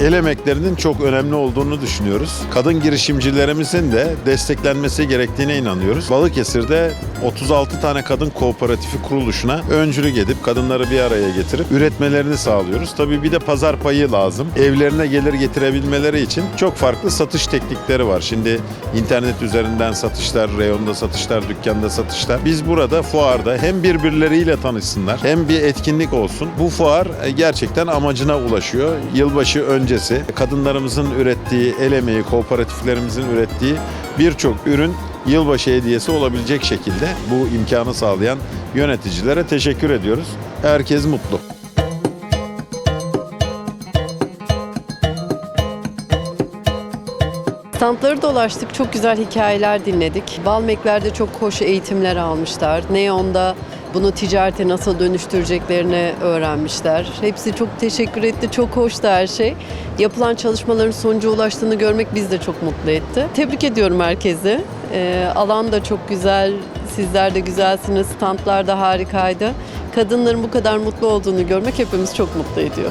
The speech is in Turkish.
el emeklerinin çok önemli olduğunu düşünüyoruz. Kadın girişimcilerimizin de desteklenmesi gerektiğine inanıyoruz. Balıkesir'de 36 tane kadın kooperatifi kuruluşuna öncülük edip kadınları bir araya getirip üretmelerini sağlıyoruz. Tabii bir de pazar payı lazım. Evlerine gelir getirebilmeleri için çok farklı satış teknikleri var. Şimdi internet üzerinden satışlar, reyonda satışlar, dükkanda satışlar. Biz burada fuarda hem birbirleriyle tanışsınlar hem bir etkinlik olsun. Bu fuar e, gerçekten amacına ulaşıyor. Yılbaşı öncesi kadınlarımızın ürettiği, el emeği, kooperatiflerimizin ürettiği birçok ürün yılbaşı hediyesi olabilecek şekilde bu imkanı sağlayan yöneticilere teşekkür ediyoruz. Herkes mutlu. Standları dolaştık, çok güzel hikayeler dinledik. Balmekler'de çok hoş eğitimler almışlar. Neon'da bunu ticarete nasıl dönüştüreceklerini öğrenmişler. Hepsi çok teşekkür etti, çok hoştu her şey. Yapılan çalışmaların sonuca ulaştığını görmek bizi de çok mutlu etti. Tebrik ediyorum herkesi. Ee, alan da çok güzel, sizler de güzelsiniz, standlar da harikaydı. Kadınların bu kadar mutlu olduğunu görmek hepimiz çok mutlu ediyor.